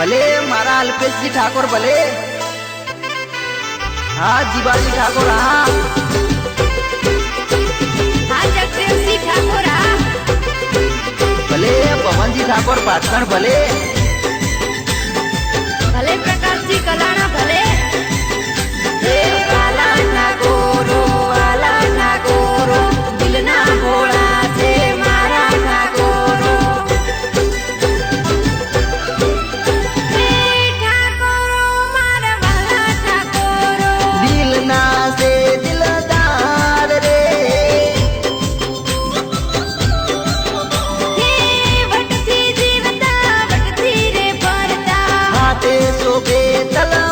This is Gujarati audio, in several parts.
ભલે મારા અલ્પેશજી ઠાકોર ભલે. હા જીબાજી ઠાકોર હા. ભલે પવનજી ઠાકોર પાટણ ભલે. ભલે પ્રકાશજી કલાણા que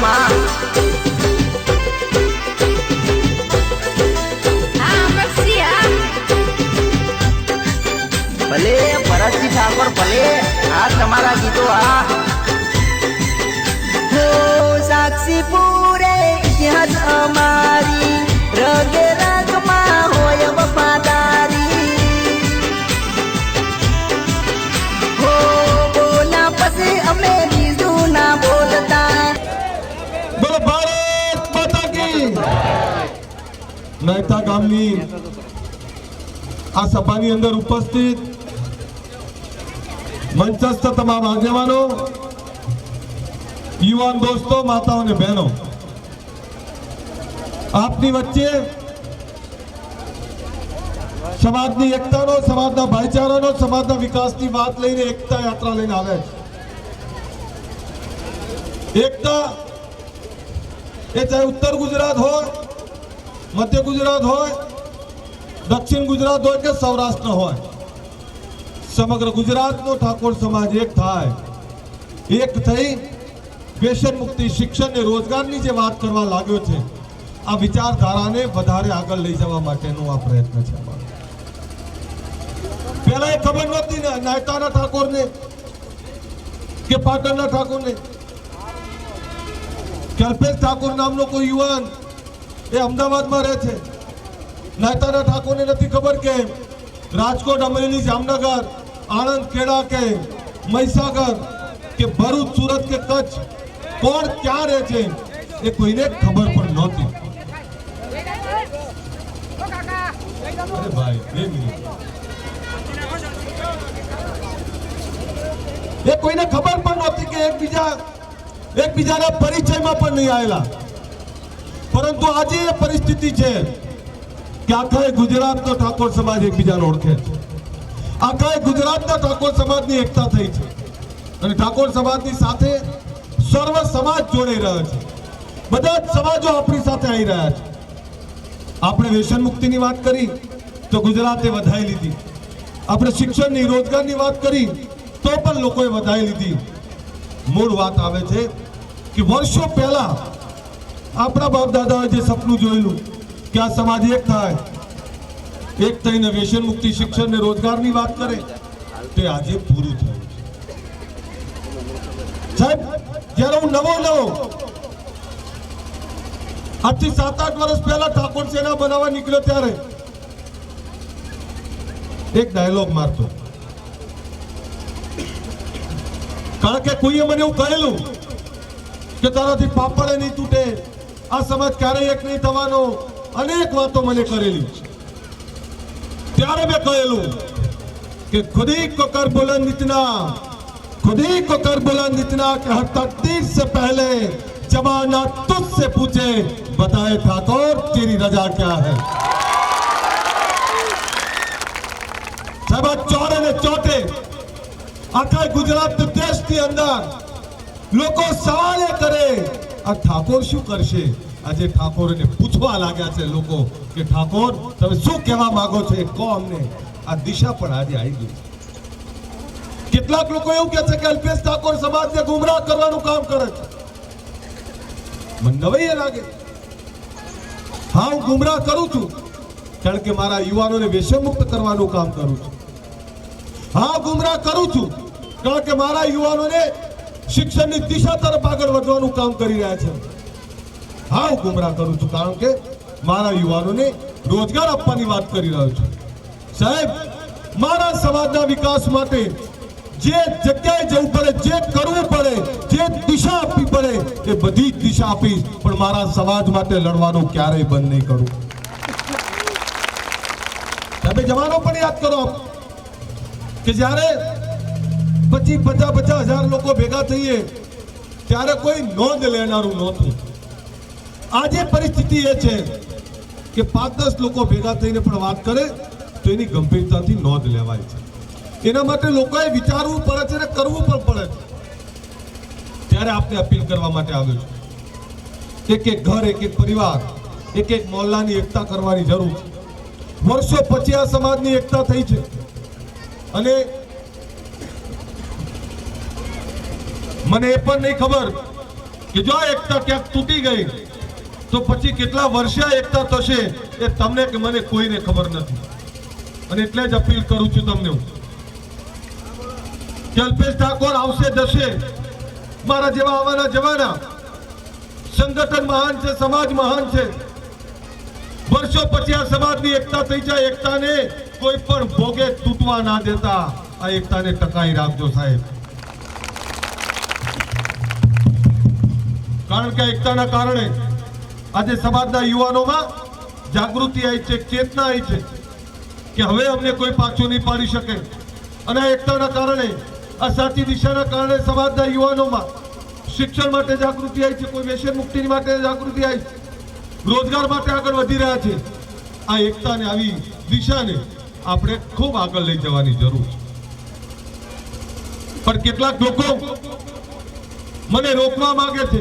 માં ભલે ભરતજી ઠાકોર ભલે આ તમારા ગીતો આ કી નયતા ગામની આ સભાની અંદર ઉપસ્થિત મંચસ્થ તમામ આગેવાનો, યુવાન દોસ્તો, માતાઓ અને બહેનો, આપની વચ્ચે સમાજની એકતાનો, સમાજના ભાઈચારાનો, સમાજના વિકાસની વાત લઈને એકતા યાત્રા લઈને આવે એકતા એ ચાહે ઉત્તર ગુજરાત હોય મધ્ય ગુજરાત હોય, દક્ષિણ ગુજરાત હોય કે સૌરાષ્ટ્ર હોય, સમગ્ર ગુજરાતનો ઠાકોર સમાજ એક થાય. એક થઈ વ્યસન મુક્તિ, શિક્ષણ ને રોજગારની જે વાત કરવા લાગ્યો છે, આ વિચારધારાને વધારે આગળ લઈ જવા માટેનો આ પ્રયત્ન છે પહેલા એ ખબર નહોતી ને નાયતાના ઠાકોરને કે પાટણના ઠાકોરને. કલ્પેશ ઠાકોર નામનો કોઈ યુવાન એ અમદાવાદમાં રહે છે. નાયતાના ઠાકોરને નથી ખબર કે રાજકોટ, અમરેલી, જામનગર, આણંદ ખેડા કે મહીસાગર કે ભરૂચ, સુરત કે કચ્છ, કોણ ક્યાં રહે છે એ કોઈને ખબર પણ નહોતી. અરે કોઈને ખબર પણ નહોતી કે એકબીજા એકબીજાના પરિચયમાં પણ નહીં આવેલા. પરંતુ આજે એ પરિસ્થિતિ છે કે આખા ગુજરાતનો ઠાકોર સમાજ એકબીજાને ઓળખે છે. આખા ગુજરાતના ઠાકોર સમાજની એકતા થઈ છે. અને ઠાકોર સમાજની સાથે સર્વ સમાજ જોડાઈ રહ્યો છે. બધા જ સમાજો આપણી સાથે આવી રહ્યા છે. આપણે વ્યસન મુક્તિની વાત કરી તો ગુજરાતે વધાઈ લીધી. આપણે શિક્ષણની રોજગારની વાત કરી તો પણ લોકોએ વધાઈ લીધી. મૂળ વાત આવે છે કે વર્ષો પહેલા આપણા બાપ દાદાએ જે સપનું જોયેલું કે આ સમાજ એક થાય, એક થઈને વ્યસન મુક્તિ શિક્ષણ ને રોજગારની વાત કરે, તે આજે પૂરું થયું છે. સાહેબ, જ્યારે હું નવો નવો, આજથી સાત આઠ વર્ષ પહેલા ઠાકોર સેના બનાવવા નીકળ્યો ત્યારે, એક ડાયલોગ મારતો. કારણ કે કોઈએ મને એવું કહેલું કે તારાથી પાપડે નહીં તૂટે આ સમાજ ક્યારેય એક નહીં થવાનો અનેક વાતો મને કરેલી ત્યારે મેં કહેલું कि खुद ही को कर बुलंद इतना खुद ही को कर बुलंद इतना कि हर तकदीर से पहले जमाना तुझसे पूछे बताए ठाकुर तेरी रजा क्या है સાહેબ ચોરે ને ચોટે આખા ગુજરાત દેશની અંદર લોકો સવાલે કરે આ ઠાકોર શું કરશે? આજે ઠાકોરને પૂછવા લાગ્યા છે લોકો કે, ઠાકોર, તમે શું કહેવા માગો છો? એ કહો અમને. આ દિશા પણ આજે આવી ગઈ. કેટલાક લોકો એવું કહે છે કે, અલ્પેશ ઠાકોર સમાજને ગુમરાહ કરવાનું કામ કરે છે. મને નવાઈ લાગે. હા, હું ગુમરાહ કરું છું. કારણ કે મારા યુવાનોને વ્યસનમુક્ત કરવાનું કામ કરું છું. હા, ગુમરાહ કરું છું. કારણ કે મારા યુવાનોને શિક્ષણની દિશા તરફ આગળ વધવાનું કામ કરી રહ્યા છે. હા હું ગુમરાહ કરું છું કારણ કે મારા યુવાનોને રોજગાર આપવાની વાત કરી રહ્યો છું. સાહેબ, મારા સમાજના વિકાસ માટે જે જગ્યાએ જવું પડે, જે કરવું પડે, જે દિશા આપવી પડે, એ બધી જ દિશા આપીશ, પણ મારા સમાજ માટે લડવાનું ક્યારેય બંધ નહીં કરું. તમે જવાનો પણ યાદ કરો કે જ્યારે પચીસ પચાસ પચાસ હજાર લોકો ભેગા થઈએ, ત્યારે કોઈ નોંધ લેનારું નહોતું. આજે પરિસ્થિતિ એ છે કે પાંચ દસ લોકો ભેગા થઈને પણ વાત કરે, તો એની ગંભીરતાથી નોંધ લેવાય છે. એના માટે લોકોએ વિચારવું પડે છે અને કરવું પણ પડે છે. ત્યારે આપને અપીલ કરવા માટે આવ્યો છું એક એક ઘર, એક એક પરિવાર, એક એક મોહલ્લાની એકતા કરવાની જરૂર છે. વર્ષો પછી આ સમાજની એકતા થઈ છે. અને મને એ પણ નહીં ખબર કે જો એકતા ક્યાંક તૂટી ગઈ, તો પછી કેટલા વર્ષે એકતા થશે એ તમને કે મને કોઈને ખબર નથી. અને એટલે જ અપીલ કરું છું તમને હું. કે અલ્પેશ ઠાકોર આવશે, જશે. મારા જેવા આવવાના જવાના. સંગઠન મહાન છે, સમાજ મહાન છે. વર્ષો પછી આ સમાજની એકતા થઈ જાય, એકતાને કોઈ પણ ભોગે તૂટવા ના દેતા. આ એકતાને ટકાઈ રાખજો સાહેબ. કારણ કે એકતાના કારણે આજે સમાજના યુવાનોમાં જાગૃતિ આવી છે, ચેતના આવી છે કે હવે અમને કોઈ પાછું નહીં પાડી શકે. અને એકતાના કારણે, આ સાચી દિશાના કારણે સમાજના યુવાનોમાં શિક્ષણ માટે જાગૃતિ આવી છે, કોઈ વ્યસન મુક્તિ માટે જાગૃતિ આવી છે, રોજગાર માટે આગળ વધી રહ્યા છે. આ એકતાને, આવી દિશાને આપણે ખૂબ આગળ લઈ જવાની જરૂર છે. પણ કેટલાક લોકો મને રોકવા માંગે છે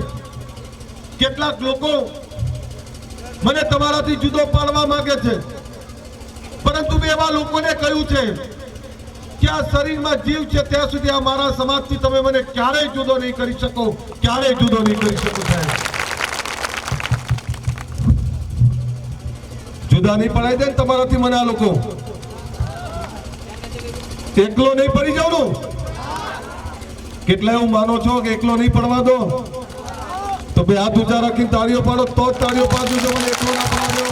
કેટલાક લોકો મને તમારાથી જુદો પાડવા માંગે છે. પરંતુ મેં એવા લોકોને કહ્યું છે કે આ શરીરમાં જીવ છે, ત્યાં સુધી આ મારા સમાજથી તમે મને ક્યારેય જુદો નહીં કરી શકો. ક્યારેય જુદો નહીં કરી શકો, સાહેબ. જુદા નહીં પડાઈ દે ને તમારાથી મને આ લોકો. એકલો નહીં પડી જાઉં કેટલા એવું માનો છો કે એકલો નહીં પડવા દો. બે હાથ ઊંચા રાખીને તાળીઓ પાડો, તો જ તાળીઓ પાડજો, જો મને એટલો ના દેવો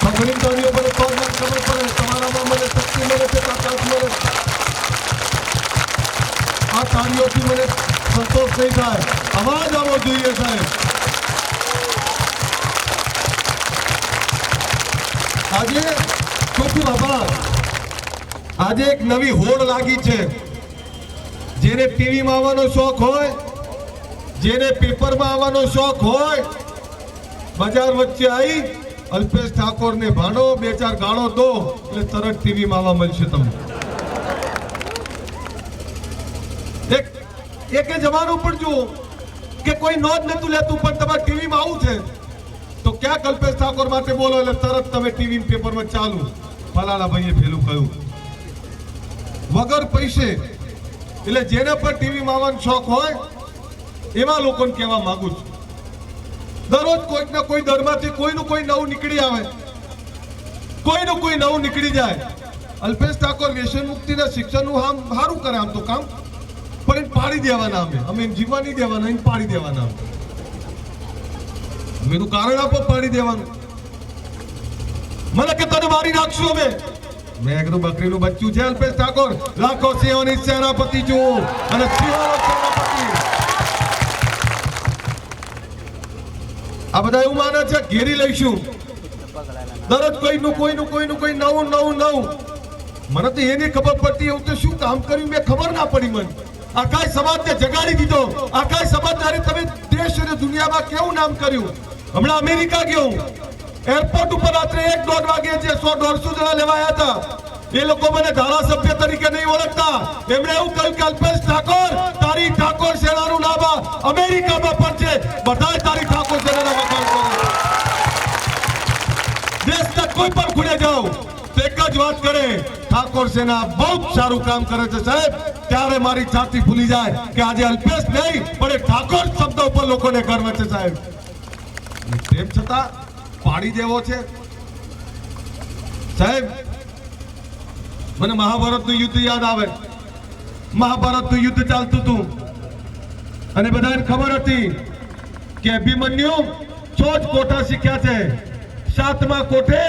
ખબરની તાળીઓ પડે, તો મને ખબર પડે. તમારામાં મને શક્તિ મળે છે, તાકાત મળે આ તાળીઓથી મને સંતોષ નહીં થાય. અવાજ આવવો જોઈએ, સાહેબ. આજે ચોખ્ખું આભાર. આજે એક નવી હોડ લાગી છે. જેને ટીવીમાં આવવાનો શોખ હોય જેને પેપરમાં આવવાનો શોખ હોય, બજાર વચ્ચે આવી અલ્પેશ ઠાકોરને ભાણો બે ચાર ગાળો દો, એટલે તરત ટીવીમાં આવવા મળશે તમને. એક જવાનું પણ જુઓ, કે કોઈ નોંધ નતું લેતું, પણ તમારે ટીવીમાં આવું છે. તો ક્યાંક અલ્પેશ ઠાકોર માટે બોલો, એટલે તરત તમે ટીવી પેપરમાં ચાલુ. ફલાણા ભાઈએ પેલું કહ્યું. વગર પૈસે, એટલે જેને પણ ટીવીમાં આવવાનો શોખ હોય એવા લોકોને કહેવા માંગુ છું. દરરોજ કોઈક ને કોઈ દરમાંથી કોઈનું કોઈ નવું નીકળી આવે. કોઈનું કોઈ નવું નીકળી જાય. અલ્પેશ ઠાકોર વ્યસન મુક્તિના શિક્ષણનું આમ સારું કરે આમ તો કામ. પણ એને પાડી દેવાના અમે. અમે એને જીવવા નહીં દેવાના, એને પાડી દેવાના અમે. એનું કારણ આપો પાડી દેવાનું. મને કે તને મારી નાખશું અમે. મેં કીધું બકરીનું બચ્ચું છે અલ્પેશ ઠાકોર. લાખો સિંહોની સેનાપતિ છું. અને સિંહોનો સેનાપતિ. આ બધા એવું માને છે, ઘેરી લઈશું. દરરોજ કોઈનું કોઈનું કોઈનું, કોઈ નવું નવું નવું. મને તો એની ખબર પડતી એવું તો શું કામ કર્યું મેં ખબર ના પડી મને. આખા સમાજને જગાડી દીધો. આખા સમાજદારી તમે દેશ અને દુનિયામાં કેવું નામ કર્યું? હમણાં અમેરિકા ગયો એરપોર્ટ ઉપર રાત્રે એક દોઢ વાગે જે સો દોઢસો જણા લેવાયા હતા. એ લોકો મને ધારાસભ્ય તરીકે નહીં ઓળખતા. એમણે એવું કહ્યું કે અલ્પેશ ઠાકોર, તારી ઠાકોર સેનાનું નામ અમેરિકામાં પણ છે. બધા તારી ઠાકોર સેનાના વખાણ દેશના કોઈ પણ ખૂણે જાઓ એક જ વાત કરે, ઠાકોર સેના બહુ સારું કામ કરે છે સાહેબ. ત્યારે મારી છાતી ભૂલી જાય કે આજે અલ્પેશ નહીં, પણ એ ઠાકોર શબ્દ ઉપર લોકોને ગર્વ છે સાહેબ. તેમ છતાં પાડી દેવો છે. સાહેબ મને મહાભારતનું યુદ્ધ યાદ આવે. મહાભારતનું યુદ્ધ ચાલતું હતું. અને બધાને ખબર હતી કે અભિમન્યુ છ જ કોઠા શીખ્યા છે. સાતમા કોઠે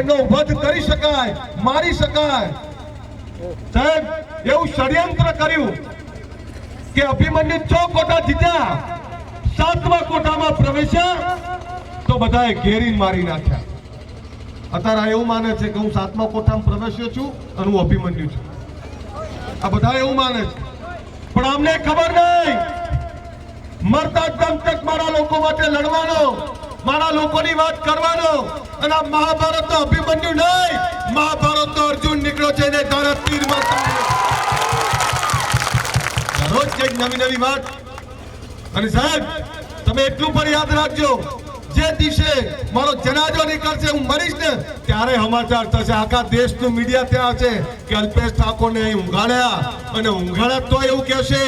એનો વધ કરી શકાય, મારી શકાય. સાહેબ, એવું ષડયંત્ર કર્યું કે અભિમન્યુ છ કોઠા જીત્યા. સાતમા કોઠામાં પ્રવેશ્યા તો બધાએ ઘેરી મારી નાખ્યા. અત્યારે આ એવું માને છે કે હું સાતમા કોઠામાં પ્રવેશ્યો છું અને હું અભિમન્યુ છું. આ બધા એવું માને છે. પણ અમને ખબર નહીં. મરતા દમ તક મારા લોકો માટે લડવાનો, મારા લોકોની વાત કરવાનો અને આ મહાભારતનો અભિમન્યુ નહીં. મહાભારતનો અર્જુન નીકળ્યો છે ને ભારત તીરમાં રોજ કંઈક નવી નવી વાત. અને સાહેબ, તમે એટલું પણ યાદ રાખજો. જે દિવસે મારો જનાજો નીકળશે, હું મરીશ ને, ત્યારે સમાચાર થશે. આખા દેશનું મીડિયા ત્યાં છે કે અલ્પેશ ઠાકોરને અહીં ઊંઘાડ્યા. અને ઊંઘાડ્યા તો એવું કહેશે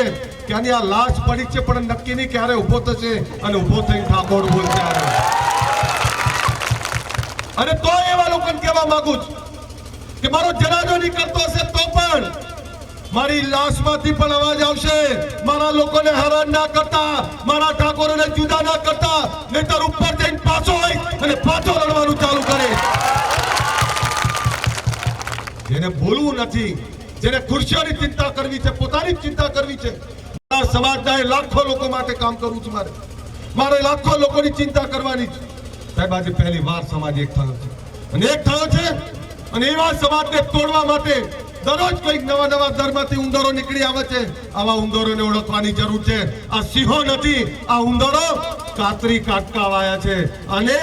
કે આની આ લાશ પડી છે, પણ નક્કી નહીં ક્યારે ઊભો થશે અને ઊભો થઈને ઠાકોર ત્યારે અને તો એવા લોકોને કહેવા માંગુ છું કે મારો જનાજો નીકળતો હશે તો પણ મારી લાશમાંથી પણ અવાજ આવશે. મારા લોકોને હેરાન ના કરતા, મારા ઠાકોરોને જુદા ના કરતા, નહીતર ઉપર જઈને પાછો હોય અને પાછો લડવાનું ચાલુ કરે. જેને બોલવું નથી, જેને ખુરશીઓની ચિંતા કરવી છે, પોતાની ચિંતા કરવી છે, મારા સમાજના લાખો લોકો માટે કામ કરવું છું મારે. મારે લાખો લોકોની ચિંતા કરવાની છે. સાહેબ, આજે પહેલી વાર સમાજ એક થયો છે. અને એક થયો છે, અને એવા સમાજને તોડવા માટે દરરોજ કોઈક નવા નવા ધર્મથી ઉંદરો નીકળી આવે છે. આવા ઉંદરોને ઓળખવાની જરૂર છે. આ સિંહો નથી, આ ઉંદરો કાતરી કાટકા વાયા છે. અને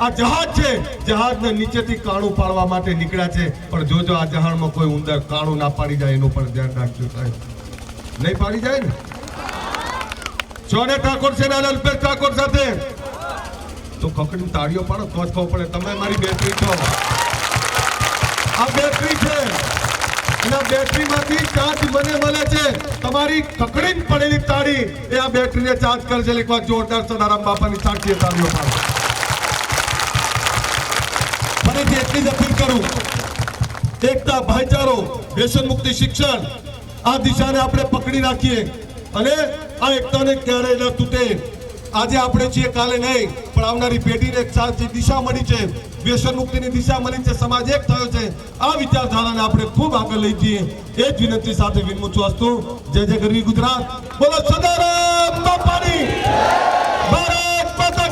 આ જહાજ છે. જહાજને નીચેથી કાણું પાડવા માટે નીકળ્યા છે. પણ જોજો આ જહાજમાં કોઈ ઉંદર કાણું ના પાડી જાય, એનું પણ ધ્યાન રાખજો સાહેબ. નહીં પાડી જાય ને? ચોને ઠાકોર છે ને અલ્પેશ ઠાકોર સાથે? તો કકડી તાળીઓ પાડો તો જ પડે તમે મારી બેટરી છો. આ બેટરી છે. આ બેટરીમાંથી મને છે. તમારી કકડી જ પડેલી તાળી આ બેટરીને ચાર્જ કરે છે. એકવાર જોરદાર સદારામ બાપાની સાક્ષી તાળીઓ પાડો. ફરીથી એટલી જ અપીલ કરું, એકતા, ભાઈચારો, વ્યસન મુક્તિ શિક્ષણ, આ દિશાને આપણે પકડી રાખીએ. અને આ એકતાને ક્યારેય ન તૂટે. આજે આપણે છીએ કાલે નહીં, પણ આવનારી પેઢીને દિશા મળી છે. વ્યસન દિશા મળી છે, સમાજ એક થયો છે. આ વિચારધારાને આપણે ખૂબ આગળ લઈ જઈએ. એ જ વિનંતી સાથે વિનમું છું અસ્તુ જય જય ગરવી ગુજરાત. બોલો સદારામ બાપાની ભારત માતા